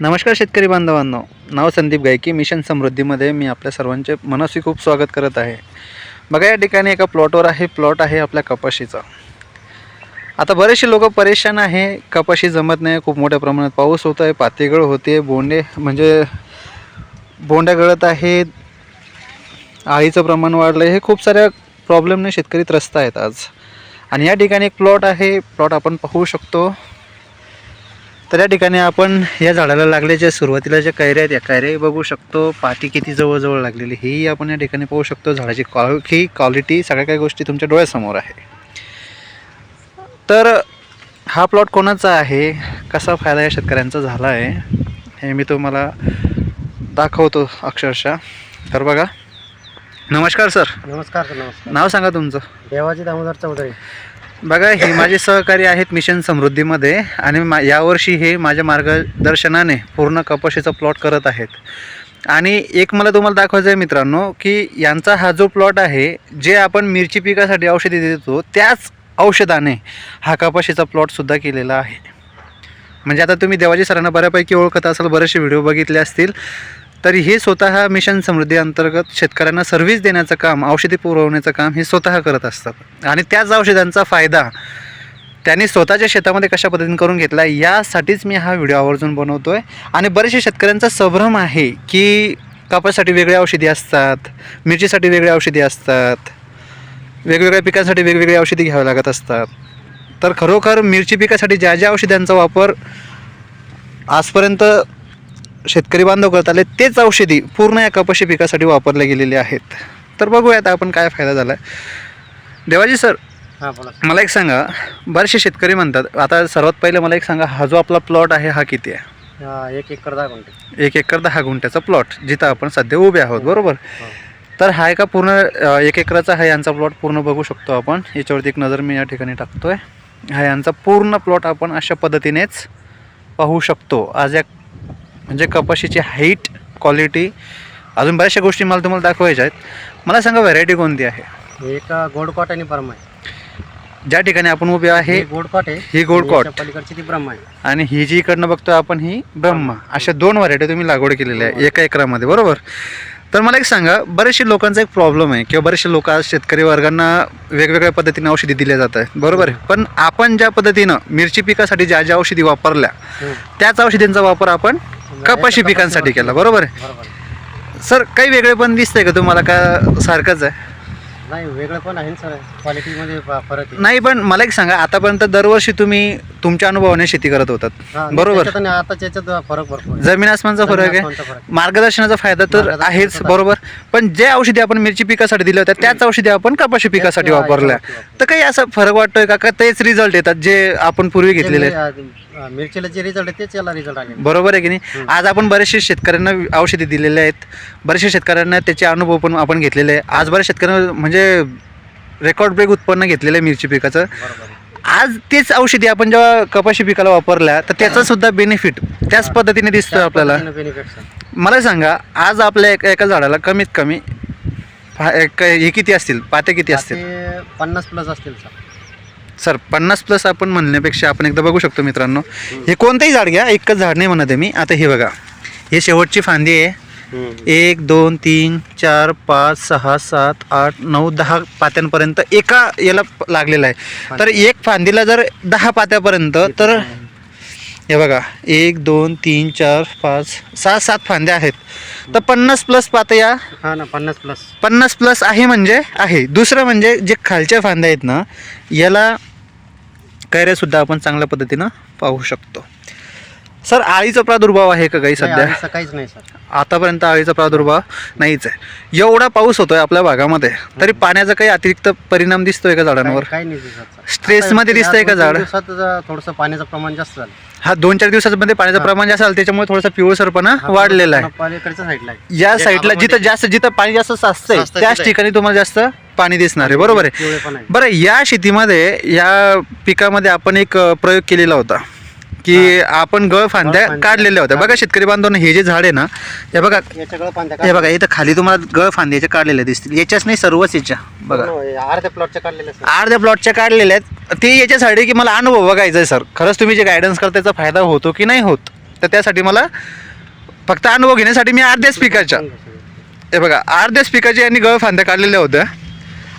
नमस्कार शेतकरी बांधवांनो. नाव संदीप गायकी मिशन समृद्धीमध्ये मी आपल्या सर्वांचे मनस्वी खूप स्वागत करत आहे. बघा या ठिकाणी एका प्लॉटवर आहे प्लॉट आहे आपल्या कपाशीचा. आता बरेचसे लोक परेशान आहे कपाशी जमत नाही खूप मोठ्या प्रमाणात पाऊस होत आहे पातेगळ होते बोंडे म्हणजे बोंड्या गळत आहेत आळीचं प्रमाण वाढलं आहे हे खूप साऱ्या प्रॉब्लेमने शेतकरी त्रस्त आहेत आज. आणि या ठिकाणी एक प्लॉट आहे प्लॉट आपण पाहू शकतो. तर या ठिकाणी आपण या झाडाला लागल्याच्या सुरुवातीला ज्या कैऱ्या आहेत या कैऱ्याही बघू शकतो. पाती किती जवळजवळ लागलेली हेही आपण या ठिकाणी पाहू शकतो. झाडाची क्वालिटी क्वालिटी सगळ्या काही गोष्टी तुमच्या डोळ्यासमोर आहे. तर हा प्लॉट कोणाचा आहे? कसा फायदा या शेतकऱ्यांचा झाला आहे? हे मी तुम्हाला दाखवतो अक्षरशः. तर बघा. नमस्कार सर. नमस्कार सर नमस्कार. नाव सांगा तुमचं. देवाजी दामोदर चौधरी. बघा हे माझे सहकारी आहेत मिशन समृद्धीमध्ये आणि मा यावर्षी हे माझ्या मार्गदर्शनाने पूर्ण कपाशीचा प्लॉट करत आहेत. आणि एक मला तुम्हाला दाखवायचं आहे मित्रांनो की यांचा हा जो प्लॉट आहे जे आपण मिरची पिकासाठी औषधी देतो त्याच औषधाने हा कपाशीचा प्लॉटसुद्धा केलेला आहे. म्हणजे आता तुम्ही देवाजी सरांना बऱ्यापैकी ओळखत असाल बरेचसे व्हिडिओ बघितले असतील. तरी हे स्वतः मिशन समृद्धी अंतर्गत शेतकऱ्यांना सर्व्हिस देण्याचं काम औषधी पुरवण्याचं काम हे स्वतः करत असतात. आणि त्याच औषधांचा फायदा त्यांनी स्वतःच्या शेतामध्ये कशा पद्धतीने करून घेतला यासाठीच मी हा व्हिडिओ आवर्जून बनवतो आहे आणि बरेचसे शेतकऱ्यांचा संभ्रम आहे की कापसासाठी वेगळ्या औषधी असतात मिरचीसाठी वेगळ्या औषधी असतात वेगवेगळ्या पिकांसाठी वेगवेगळी औषधी घ्यावी लागत असतात. तर खरोखर मिरची पिकासाठी ज्या ज्या औषधांचा वापर आजपर्यंत शेतकरी बांधव करत आले तेच औषधी पूर्ण या कपाशी पिकासाठी वापरले गेलेले आहेत. तर बघूयात आपण काय फायदा झाला आहे देवाजी सर हां बोला मला एक सांगा बरेचसे शेतकरी म्हणतात आता सर्वात पहिले मला एक सांगा हा जो आपला प्लॉट आहे हा किती आहे? हा, एक एकर दहा गुंठे. एक एकर दहा गुंठ्याचा प्लॉट जिथं आपण सध्या उभे आहोत बरोबर? हो. तर हा एका पूर्ण अ, एक एकराचा हा यांचा प्लॉट पूर्ण बघू शकतो आपण. याच्यावरती एक नजर मी या ठिकाणी टाकतोय. हा यांचा पूर्ण प्लॉट आपण अशा पद्धतीनेच पाहू शकतो. आज या म्हणजे कपाशीची हाईट क्वालिटी अजून बऱ्याचशा गोष्टी मला तुम्हाला दाखवायच्या आहेत. मला सांगा व्हरायटी कोणती आहे? एक गोडकॉट आणि ब्रह्म आहे. ज्या ठिकाणी आपण उभे आहे हे गोडकॉट आहे. ही गोडकॉट. पलीकडची ती ब्रह्म आहे. आणि ही जी इकडनं बघतोय आपण ही ब्रह्मा. अशा दोन व्हरायटी तुम्ही लागवड केलेल्या आहे एका एकरामध्ये बरोबर? तर मला एक सांगा बरेचसे लोकांचा एक प्रॉब्लेम आहे किंवा बरेचसे लोक आज शेतकरी वर्गांना वेगवेगळ्या पद्धतीने औषधी दिल्या जात आहेत बरोबर? आहे पण आपण ज्या पद्धतीनं मिरची पिकासाठी ज्या ज्या औषधी वापरल्या हम्म. त्याच औषधींचा वापर आपण कपाशी पिकांसाठी केला? बरोबर आहे. बरोबर. सर काही वेगळे पण दिसतंय का तुम्हाला? का सारखंच आहे? नाही वेगळं पण आहे ना सर. क्वालिटीमध्ये फ- फरक आहे. नाही पण मला एक सांगा आतापर्यंत दरवर्षी तुम्ही तुमच्या अनुभवाने शेती करत होतात. बरोबर. याच्यात फरक भरपूर आहे. जमीन आसमानचा फरक आहे. जमीन आसमानचा फरक आहे. मार्गदर्शनाचा फायदा तर मार्गदर्शनाचा आहेच फायदा. बरोबर. पण जे औषधी आपण मिरची पिकासाठी दिल्या होत्या त्याच औषधी आपण कपाशी पिकासाठी वापरल्या. तर काही असा फरक वाटतोय का? का तेच रिझल्ट येतात जे आपण पूर्वी घेतलेले आहेत? जे, अ, मिरचीला जे रिझल्ट आहे तेच याला रिझल्ट आले बरोबर आहे की नाही. आज आपण बरेचसे शेतकऱ्यांना औषधी दिलेले आहेत. बरेचसे शेतकऱ्यांना त्याचे अनुभव पण आपण घेतलेले आहे. आज बऱ्याच शेतकऱ्यांना म्हणजे रेकॉर्ड ब्रेक उत्पन्न घेतलेलं आहे मिरची पिकाचं. आज तेच औषधी आपण जेव्हा कपाशी पिकाला वापरल्या तर त्याचा सुद्धा बेनिफिट त्याच पद्धतीने दिसतोय त्याच आपल्याला. मला सांगा आज आपल्या एका एका झाडाला कमीत कमी फा- एक- हे किती असतील? पाते किती असतील? पन्नास प्लस असतील सर. सर पन्नास प्लस आपण म्हणण्यापेक्षा आपण एकदा बघू शकतो मित्रांनो. हे कोणतंही झाड घ्या एकच झाड नाही म्हणत आहे मी. आता हे बघा. हे शेवटची फांदी आहे. एक दोन तीन चार पाच सहा सात आठ नऊ दहा पात्यांपर्यंत एका याला लागलेला आहे. तर एक फांदीला जर दहा पात्यापर्यंत तर हे बघा. एक दोन तीन चार पाच सहा सात फांद्या आहेत. तर पन्नास प्लस पात्या हा ना पन्नास प्लस. पन्नास प्लस आहे म्हणजे आहे. दुसरं म्हणजे जे खालच्या फांद्या आहेत ना याला कैऱ्यासुद्धा आपण चांगल्या पद्धतीनं पाहू शकतो. सर आळीचा प्रादुर्भाव आहे का काही सध्या? काहीच नाही सर. आतापर्यंत आळीचा प्रादुर्भाव नाहीच आहे. एवढा पाऊस होतोय आपल्या भागामध्ये तरी पाण्याचा काही अतिरिक्त परिणाम दिसतोय का झाडांवर? काही नाही दिसत सर. स्ट्रेसमध्ये दिसतंय का झाड? थोडंसं पाण्याचं प्रमाण जास्त झालं. हा दोन चार दिवसामध्ये पाण्याचं प्रमाण जास्त आलं त्याच्यामुळे थोडासा पिवळसरपणा वाढलेला आहे. साईडला आहे. या साईडला जिथं जास्त जिथं पाणी जास्त साचतंय त्याच. ठिकाणी तुम्हाला जास्त पाणी दिसणार आहे बरोबर आहे. बरं या शेतीमध्ये या पिकामध्ये आपण एक प्रयोग केलेला होता. की आपण गळ फांद्या गळफांद्या काढलेल्या होत्या. बघा शेतकरी बांधवांना हे जे झाड आहे ना हे बघा हे बघा इथं खाली तुम्हाला गळ फांद्याचे काढलेल्या दिसतील. याच्याच नाही सर्वच याच्या. बघा. अर्ध्या प्लॉटच्या काढलेल्या अर्ध्या प्लॉटच्या काढलेल्या आहेत. ते याच्यासाठी की मला अनुभव बघायचा आहे सर. खरंच तुम्ही जे गायडन्स करता त्याचा फायदा होतो की नाही होत? तर त्यासाठी मला फक्त अनुभव घेण्यासाठी मी अर्ध्याच पिकाच्या हे बघा अर्ध्याच पिकाच्या यांनी गळफांद्या काढलेल्या होत्या.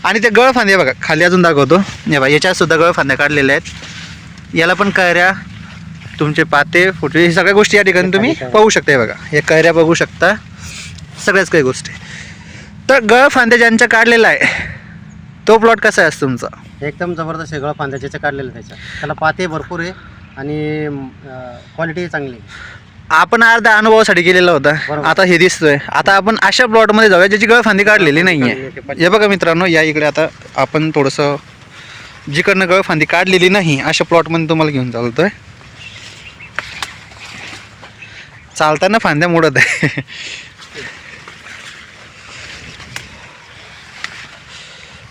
आणि त्या गळफांद्या बघा खाली अजून दाखवतो. हे बघा याच्यात सुद्धा गळफांद्या काढलेल्या आहेत. याला पण कैऱ्या तुमचे पाते फुटवे हे सगळ्या गोष्टी या ठिकाणी तुम्ही पाहू शकता हे बघा. हे कैऱ्या बघू शकता. सगळ्याच काही गोष्टी. तर गळफांद्या ज्यांच्या काढलेला आहे तो प्लॉट कसा आहे तुमचा? एकदम जबरदस्त आहे गळ फांद्याचे काढलेलं त्याच्या. त्याला पाते भरपूर आहे आणि क्वालिटी चांगली आहे. आपण अर्धा अनुभवासाठी केलेला होता. आता हे दिसतोय. आता आपण अशा प्लॉटमध्ये जाऊया ज्याची गळफांदी काढलेली नाही आहे हे बघा मित्रांनो या इकडे आता आपण थोडंसं जिकडनं गळफांदी काढलेली नाही अशा प्लॉटमध्ये तुम्हाला घेऊन चालतोय. चालताना फांद्या मोडत आहे.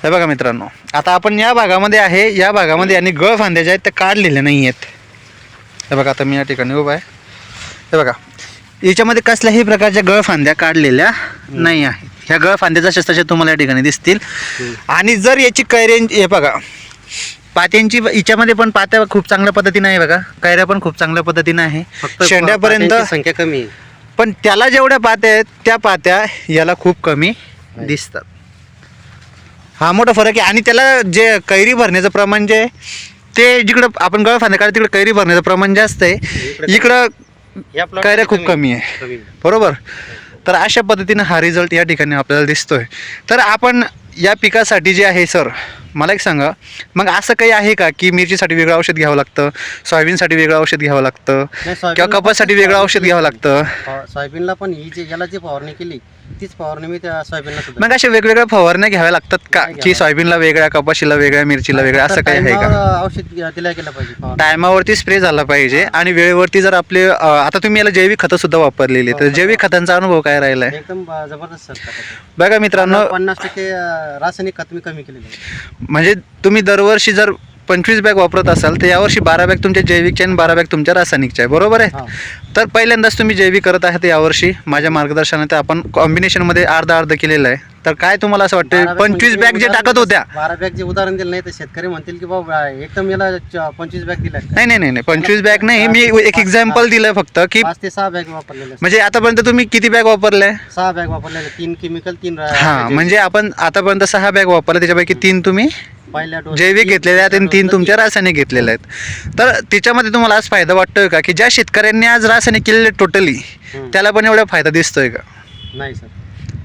हे बघा मित्रांनो आता आपण या भागामध्ये आहे या भागामध्ये आणि गळफांद्या ज्या आहेत त्या काढलेल्या नाही आहेत हे बघा आता मी या ठिकाणी उभा आहे. हे बघा. याच्यामध्ये कसल्याही प्रकारच्या गळफांद्या काढलेल्या नाही आहेत ह्या गळफांद्या जशाच तशा तुम्हाला या ठिकाणी दिसतील. आणि जर याची कैऱ्यां हे बघा. पात्यांची हिच्यामध्ये पण पात्या खूप चांगल्या पद्धतीने आहे बघा. कैऱ्या पण खूप चांगल्या पद्धतीने आहे. शेंड्यापर्यंत संख्या कमी आहे. पण त्याला जेवढ्या पात्या आहेत त्या पात्या याला खूप कमी दिसतात. हा मोठा फरक आहे. आणि त्याला जे कैरी भरण्याचं प्रमाण जे आहे, ते जिकडं आपण गळफांद्या काढ तिकडं कैरी भरण्याचं प्रमाण जास्त आहे. इकडं या plot कैऱ्या मध्ये खूप कमी आहे. कमी आहे. बरोबर? तर अशा पद्धतीनं हा रिझल्ट या ठिकाणी आपल्याला दिसतोय. तर आपण या पिकासाठी जे आहे सर मला एक सांगा. मग असं काही आहे का की मिरचीसाठी वेगळं औषध घ्यावं लागतं? सोयाबीनसाठी वेगळं औषध घ्यावं लागतं? नाही, किंवा कपासाठी पण वेगळं औषध घ्यावं लागतं? सोयाबीनला पण ही जी याला जी फवारणी केली तीच फवारणी मी त्या सोयाबीनला सुद्धा. मग अशा वेगवेगळ्या फवारण्या घ्याव्या लागतात का? की. सोयाबीनला वेगळ्या कपाशीला वेगळ्या मिरचीला वेगळ्या असं काही आहे का? टायमावर औषध दिल्या गेलं पाहिजे फवारणी. टायमावरती स्प्रे झाला पाहिजे आणि वेळेवरती जर आपले अं, आता तुम्ही याला जैविक खतं सुद्धा वापरलेली तर हो, जैविक खतांचा अनुभव काय राहिला आहे एकदम अं, जबरदस्त सर. बघा मित्रांनो पन्नास टक्के अं, रासायनिक खत मी कमी केलेलं आहे म्हणजे तुम्ही दरवर्षी जर पंचवीस बॅग वापरत असाल तर यावर्षी बारा बॅग तुमच्या जैविकच्या आणि बारा बॅग तुमच्या रासायनिकच्या आहे. बरोबर आहे. तर पहिल्यांदाच तुम्ही जैविक करत आहात यावर्षी माझ्या मार्गदर्शनात आपण कॉम्बिनेशनमध्ये अर्धा अर्ध केलेलं आहे. तर काय तुम्हाला असं वाटतं पंचवीस म्हणजे बॅग जे टाकत होत्या. बारा बॅग जे उदाहरण दिलं नाही तर शेतकरी म्हणतील की बाबा एकदम याला पंचवीस बॅग दिल्या नाही नाही नाही नाही. पंचवीस बॅग नाही. मी एक एक्झाम्पल दिलं फक्त की पाच ते सहा बॅग वापरलेले. म्हणजे आतापर्यंत तुम्ही किती बॅग वापरल्या सहा बॅग वापरलेले तीन केमिकल तीन हां. म्हणजे आपण आतापर्यंत सहा बॅग वापरल्या त्याच्यापैकी तीन तुम्ही पहिल्या डोस जैविक घेतलेल्या आहेत आणि तीन तुमच्या रासायनिक घेतलेल्या आहेत. तर त्याच्यामध्ये तुम्हाला आज फायदा वाटतोय का? की ज्या शेतकऱ्यांनी आज रासायनिक केलेले टोटली. त्याला पण एवढा फायदा दिसतोय का? नाही सर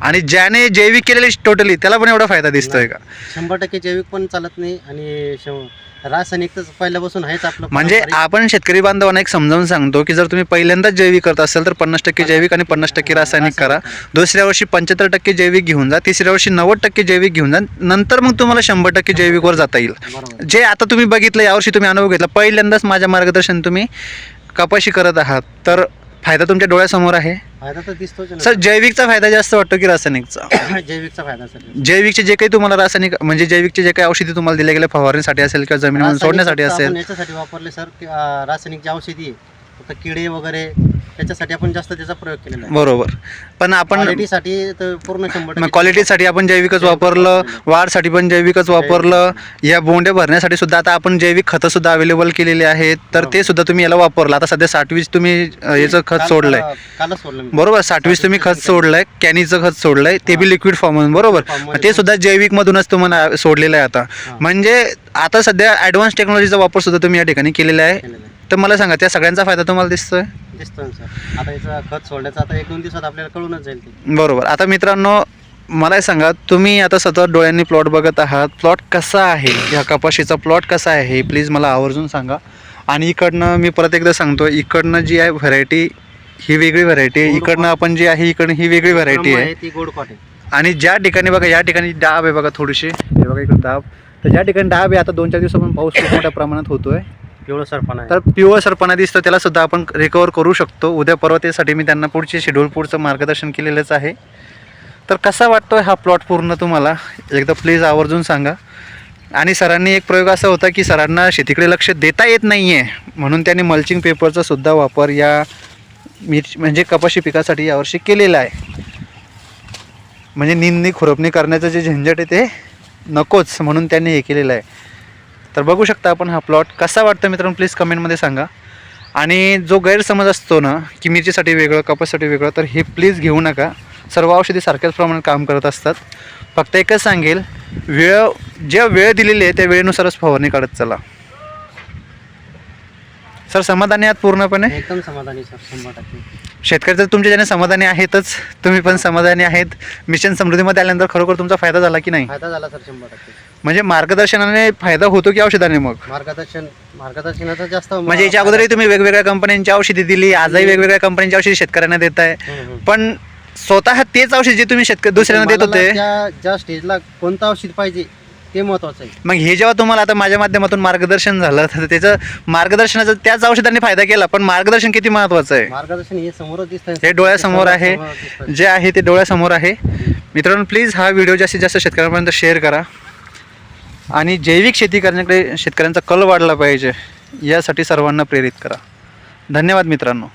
आणि ज्याने जैविक केलेले टोटली त्याला पण एवढा फायदा दिसतोय का? शंभर टक्के जैविक पण चालत नाही आणि शं- रासायनिक तर पहिल्यापासून आहेच आपलं. म्हणजे. आपण शेतकरी बांधवांना एक समजावून सांगतो की जर तुम्ही पहिल्यांदाच जैविक करत असाल तर पन्नास टक्के जैविक आणि पन्नास टक्के रासायनिक करा. दुसऱ्या वर्षी पंच्याहत्तर टक्के जैविक घेऊन जा तिसऱ्या वर्षी नव्वद टक्के जैविक घेऊन जा नंतर मग तुम्हाला शंभर टक्के जैविकवर जाता येईल. बरोबर. जे आता तुम्ही बघितलं यावर्षी तुम्ही अनुभव घेतला पहिल्यांदाच माझ्या मार्गदर्शन तुम्ही कपाशी करत आहात. तर फायदा तुमच्या डोळ्यासमोर आहे? फायदा तर दिसतोच ना. सर जैविकचा फायदा जास्त वाटतो की रासायनिकचा? जैविकचा फायदा सर. जैविकचे जे काही तुम्हाला रासायनिक म्हणजे जैविकचे जे काही औषधी तुम्हाला दिले गेले फवारणीसाठी असेल किंवा जमिनीमध्ये सोडण्यासाठी असेल. याच्यासाठी वापरले सर की, अं, रासायनिक जी औषधी आहे फक्त किडे वगैरे त्याच्यासाठी आपण जास्त त्याचा प्रयोग केलेला आहे. बरोबर. पण आपण क्वालिटीसाठी तर पूर्ण शंभर मग टक्के क्वालिटीसाठी आपण जैविकच वापरलं वाढसाठी पण जैविकच वापरलं या बोंड्या भरण्यासाठी सुद्धा आता आपण जैविक खतं सुद्धा अवेलेबल केलेली आहेत. तर ते सुद्धा तुम्ही याला वापरलं. आता सध्या साठवीस तुम्ही अं, याचं खत काल- सोडलंय. काल- कालच सोडलं मी. बरोबर साठवीस तुम्ही खत सोडलंय कॅनीचं खत सोडलंय ते बी लिक्विड फॉर्म बरोबर. ते सुद्धा जैविक मधूनच तुम्हाला सोडलेलं आहे आता. म्हणजे आता सध्या ॲडव्हान्स टेक्नॉलॉजीचा वापर सुद्धा तुम्ही या ठिकाणी केलेला आहे. केलेलं आहे. तर मला सांगा त्या सगळ्यांचा फायदा तुम्हाला दिसतोय? ना सर. आता याचं खत सोडण्याचं आता एक दोन दिवसात आपल्याला कळूनच जाईल ते. बरोबर. आता मित्रांनो मला सांगा तुम्ही आता सतत डोळ्यांनी प्लॉट बघत आहात. प्लॉट कसा आहे? ह्या कपाशीचा प्लॉट कसा आहे? प्लीज मला आवर्जून सांगा. आणि इकडनं मी परत एकदा सांगतो इकडनं जी आहे व्हरायटी ही वेगळी व्हरायटी आहे. इकडनं आपण जी आहे इकडनं ही वेगळी व्हरायटी आहे. आहे ती गोड कॉट आहे आणि ज्या ठिकाणी बघा या ठिकाणी डाब आहे बघा थोडीशी. हे बघा इकडे डाब. तर ज्या ठिकाणी डाब आहे आता दोन चार दिवसापासून पाऊस खूप मोठ्या प्रमाणात होतोय. पिवळं सरपण तर पिवळ सरपणा दिसतं त्याला सुद्धा आपण रिकवर करू शकतो. उद्या परवा त्यासाठी मी त्यांना पुढचे शेड्यूल पुढचं मार्गदर्शन केलेलंच आहे. तर कसा वाटतोय हा प्लॉट पूर्ण तुम्हाला? एकदा प्लीज आवर्जून सांगा. आणि सरांनी एक प्रयोग असा होता की सरांना शेतीकडे लक्ष देता येत नाही आहे म्हणून त्यांनी मल्चिंग पेपरचा सुद्धा वापर या मिरची म्हणजे कपाशी पिकासाठी यावर्षी केलेला आहे. म्हणजे निंदणी खुरपणी करण्याचं जे झंझट आहे ते नकोच म्हणून त्यांनी हे केलेलं आहे. तर बघू शकता आपण हा प्लॉट कसा वाटतो मित्रांनो प्लीज कमेंटमध्ये सांगा. आणि जो गैरसमज असतो ना की मिरचीसाठी वेगळं कपासाठी वेगळं तर हे प्लीज घेऊ नका. सर्व औषधी सारख्याच प्रमाणात काम करत असतात. फक्त एकच सांगेल वेळ ज्या वेळ दिलेली आहे त्या वेळेनुसारच फवारणी काढत चला. सर समाधानी आहात पूर्णपणे? एकदम समाधानी सर शंभर टक्के. शेतकरी तर तुमच्या ज्याने समाधानी आहेतच तुम्ही पण समाधानी आहेत. मिशन समृद्धीमध्ये आल्यानंतर खरोखर तुमचा फायदा झाला की नाही? फायदा झाला सर शंभर टक्के. म्हणजे मार्गदर्शनाने फायदा होतो की औषधाने मग? मार्गदर्शन मार्गदर्शनाचा जास्त म्हणजे याच्या अगोदरही तुम्ही वेगवेगळ्या कंपन्यांची औषधी दिली आजही वेगवेगळ्या कंपन्यांची औषधी शेतकऱ्यांना देत आहे. पण स्वतः तेच औषध जे तुम्ही शेतकरी दुसऱ्यांना देत होते? ज्या स्टेजला कोणतं औषध पाहिजे ते महत्वाचं आहे. मग हे जेव्हा तुम्हाला आता माझ्या माध्यमातून मार्गदर्शन झालं तर त्याचं मार्गदर्शनाचा त्याच औषधांनी फायदा केला पण मार्गदर्शन किती महत्वाचं आहे? मार्गदर्शन हे समोरच दिसतंय. हे डोळ्यासमोर आहे. जे आहे ते डोळ्यासमोर आहे. मित्रांनो प्लीज हा व्हिडिओ जास्तीत जास्त शेतकऱ्यांपर्यंत शेअर करा. आणि जैविक शेती करण्याकडे शेतकऱ्यांचा कल वाढला पाहिजे यासाठी सर्वांना प्रेरित करा. धन्यवाद मित्रांनो.